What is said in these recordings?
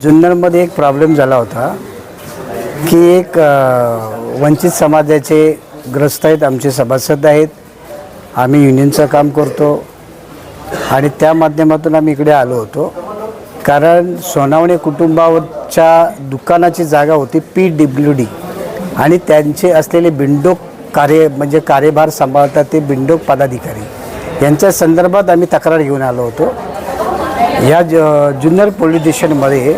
जुन्नरमध्ये एक प्रॉब्लेम झाला होता की एक वंचित समाजाचे ग्रस्त आहेत आमचे सभासद आहेत. आम्ही युनियनचं काम करतो आणि त्या माध्यमातून आम्ही इकडे आलो होतो. कारण सोनावणे कुटुंबाच्या दुकानाची जागा होती पी डब्ल्यू डी आणि त्यांचे असलेले बिंडोक कार्य म्हणजे कार्यभार सांभाळतात ते बिंडोक पदाधिकारी. यांच्या संदर्भात आम्ही तक्रार घेऊन आलो होतो. ह्या ज जुन्नर पोलीस स्टेशनमध्ये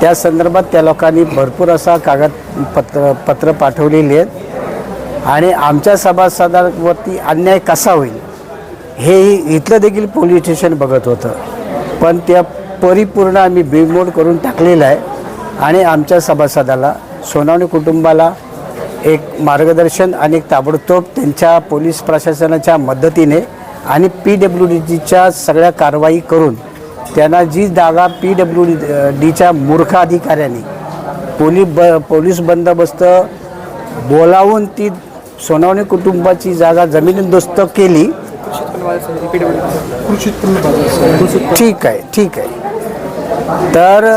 त्या संदर्भात त्या लोकांनी भरपूर असा कागदपत्र पत्र पाठवलेली आहेत. आणि आमच्या सभासदांवरती अन्याय कसा होईल हे इथलं देखील पोलीस स्टेशन बघत होतं. पण त्या परिपूर्ण आम्ही बेमोड करून टाकलेलं आहे. आणि आमच्या सभासदाला सोनावणे कुटुंबाला एक मार्गदर्शन आणि एक ताबडतोब त्यांच्या पोलीस प्रशासनाच्या मदतीने आणि पी डब्ल्यू डीच्या सगळ्या कारवाई करून त्यांना जी जागा पी डब्ल्यू डी डीच्या मूर्ख अधिकाऱ्यांनी पोलीस ब पोलीस बंदोबस्त बोलावून ती सोनावणे कुटुंबाची जागा जमिनीदोस्त केली. ठीक आहे ठीक आहे. तर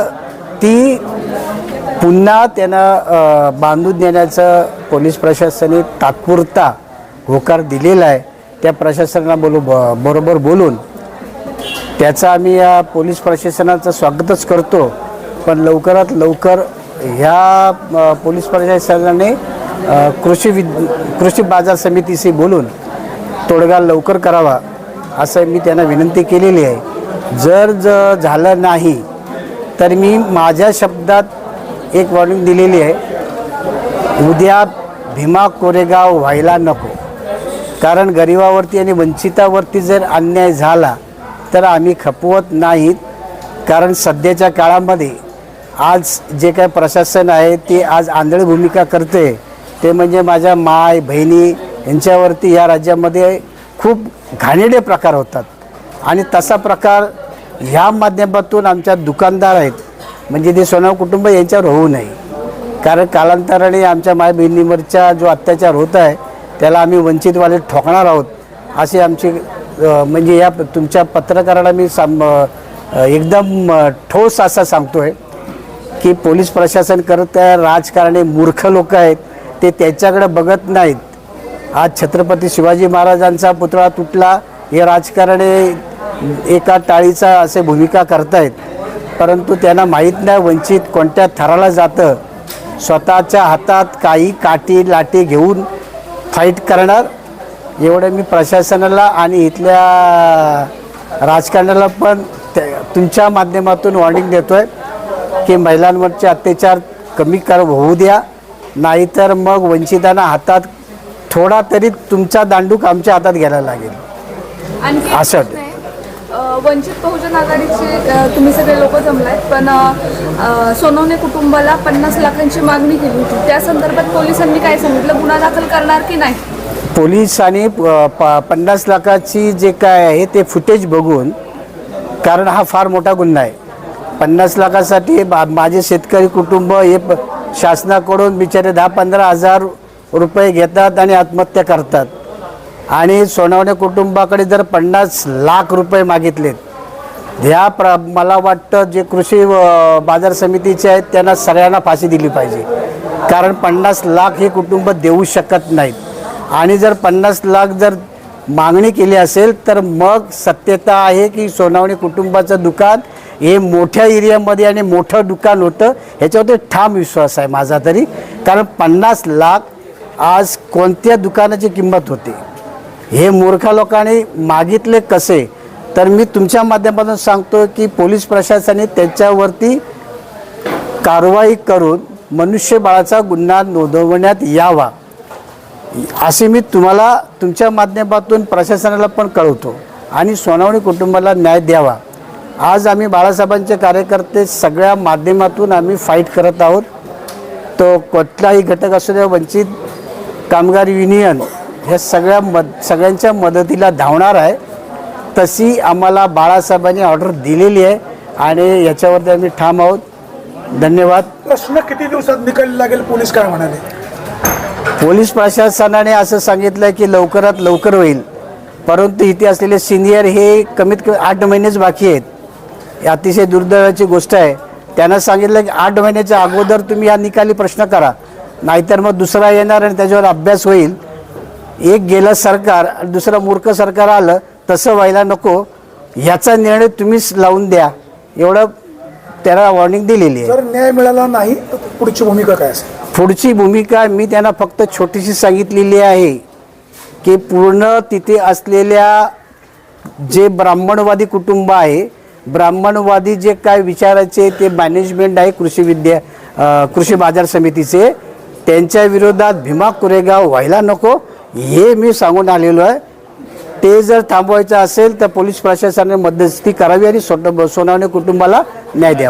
ती पुन्हा त्यांना बांधून देण्याचं पोलीस प्रशासनाने तात्पुरता होकार दिलेला आहे. त्या प्रशासनाला बोलू ब- बरोबर बोलून त्याचं आम्ही या पोलीस प्रशासनाचं स्वागतच करतो. पण लवकरात लवकर ह्या पोलीस प्रशासनाने कृषी विद कृषी बाजार समितीशी बोलून तोडगा लवकर करावा असं मी त्यांना विनंती केलेली आहे. जर ज झालं नाही तर मी माझ्या शब्दात एक वॉर्निंग दिलेली आहे. उद्या भीमा कोरेगाव व्हायला नको. कारण गरिबावरती आणि वंचितावरती जर अन्याय झाला तर आम्ही खपवत नाहीत. कारण सध्याच्या काळामध्ये आज जे काय प्रशासन आहे ते आज आंधळी भूमिका करते ते म्हणजे माझ्या माय बहिणी यांच्यावरती या राज्यामध्ये खूप घाणेरडे प्रकार होतात. आणि तसा प्रकार ह्या माध्यमातून आमच्या दुकानदार आहेत. म्हणजे ते सोनाव कुटुंब यांच्यावर होऊ नये. कारण कालांतराने आमच्या माय बहिणींवरचा जो अत्याचार होत आहे त्याला आम्ही वंचितवाले ठोकणार आहोत अशी आमची म्हणजे या तुमच्या पत्रकाराला मी साम एकदम ठोस असा सांगतो आहे की पोलीस प्रशासन करत आहे राजकारणी मूर्ख लोक आहेत ते त्याच्याकडे बघत नाहीत. आज छत्रपती शिवाजी महाराजांचा पुतळा तुटला हे राजकारणी एका टाळीचा असे भूमिका करतायत. परंतु त्यांना माहीत नाही वंचित कोणत्या थराला जातं. स्वतःच्या हातात काही काठी लाटी घेऊन फाईट करणार एवढं मी प्रशासनाला आणि इथल्या राजकारणाला पण त्या- तुमच्या माध्यमातून वॉर्निंग देतो आहे की महिलांवरचे अत्याचार कमी कर होऊ द्या. नाहीतर मग वंचितांना हातात थोडा तरी तुमचा दांडूक आमच्या हातात घ्यायला लागेल. असं. अ, वंचित बहुजन आघाडीचे तुम्ही सगळे लोक जमलायत पण सोनवणे कुटुंबाला पन्नास लाखांची मागणी केली होती. त्या संदर्भात पोलिसांनी काय सांगितलं? गुन्हा दाखल करणार की नाही? पोलिसांनी प- प- पन्नास लाखाची जे काय आहे ते फुटेज बघून कारण हा फार मोठा गुन्हा आहे. पन्नास लाखासाठी बा- माझे शेतकरी कुटुंब हे प- शासनाकडून बिचारे दहा पंधरा हजार रुपये घेतात आणि आत्महत्या करतात. आणि सोनावणे कुटुंबाकडे जर पन्नास लाख रुपये मागितलेत ह्या प्र मला वाटतं जे कृषी बाजार समितीचे आहेत त्यांना सगळ्यांना फाशी दिली पाहिजे. कारण पन्नास लाख हे कुटुंब देऊ शकत नाहीत. आणि जर पन्नास लाख जर मागणी केली असेल तर मग सत्यता आहे की सोनावणे कुटुंबाचं दुकान हे मोठ्या एरियामध्ये आणि मोठं दुकान होतं ह्याच्यावरती ठाम विश्वास आहे माझा तरी. कारण पन्नास लाख आज कोणत्या दुकानाची किंमत होती? हे मूर्खा लोकांनी मागितले कसे? तर मी तुमच्या माध्यमातून सांगतो की पोलीस प्रशासनाने त्याच्यावरती कारवाई करून मनुष्यबळाचा गुन्हा नोंदवण्यात यावा. असे मी तुम्हाला तुमच्या माध्यमातून प्रशासनाला पण कळवतो आणि सोनावणी कुटुंबाला न्याय द्यावा. आज आम्ही बाळासाहेबांचे कार्यकर्ते सगळ्या माध्यमातून आम्ही फाईट करत आहोत. तो कुठलाही घटक असू द्या वंचित कामगार युनियन ह्या सगळ्या मद सगळ्यांच्या मदतीला धावणार आहे. तशी आम्हाला बाळासाहेबांनी ऑर्डर दिलेली आहे आणि याच्यावरती आम्ही ठाम आहोत. धन्यवाद. प्रश्न किती दिवसात निकाल लागेल पोलीस काय म्हणाले? पोलीस प्रशासनाने असं सांगितलं की लवकरात लवकर होईल. परंतु इथे असलेले सिनियर हे कमीत कमी आठ महिनेच बाकी आहेत. ही अतिशय दुर्दैवाची गोष्ट आहे. त्यांना सांगितलं की आठ महिन्याच्या अगोदर तुम्ही हा निकाली प्रश्न करा. नाहीतर मग दुसरा येणार आणि त्याच्यावर अभ्यास होईल. एक गेलं सरकार आणि दुसरं मूर्ख सरकार आलं तसं व्हायला नको. ह्याचा निर्णय तुम्हीच लावून द्या. एवढं त्याला वॉर्निंग दिलेली आहे. जर न्याय मिळाला नाही पुढची भूमिका काय असेल? पुढची भूमिका मी त्यांना फक्त छोटीशी सांगितलेली आहे की पूर्ण तिथे असलेल्या जे ब्राह्मणवादी कुटुंब आहे ब्राह्मणवादी जे काय विचाराचे ते मॅनेजमेंट आहे कृषी विद्या कृषी बाजार समितीचे त्यांच्या विरोधात भीमा कोरेगाव व्हायला नको हे मी सांगून आलेलो आहे. ते जर थांबवायचं असेल तर पोलीस प्रशासनाने मध्यस्थी करावी आणि सोट सोनावणे कुटुंबाला न्याय द्यावा.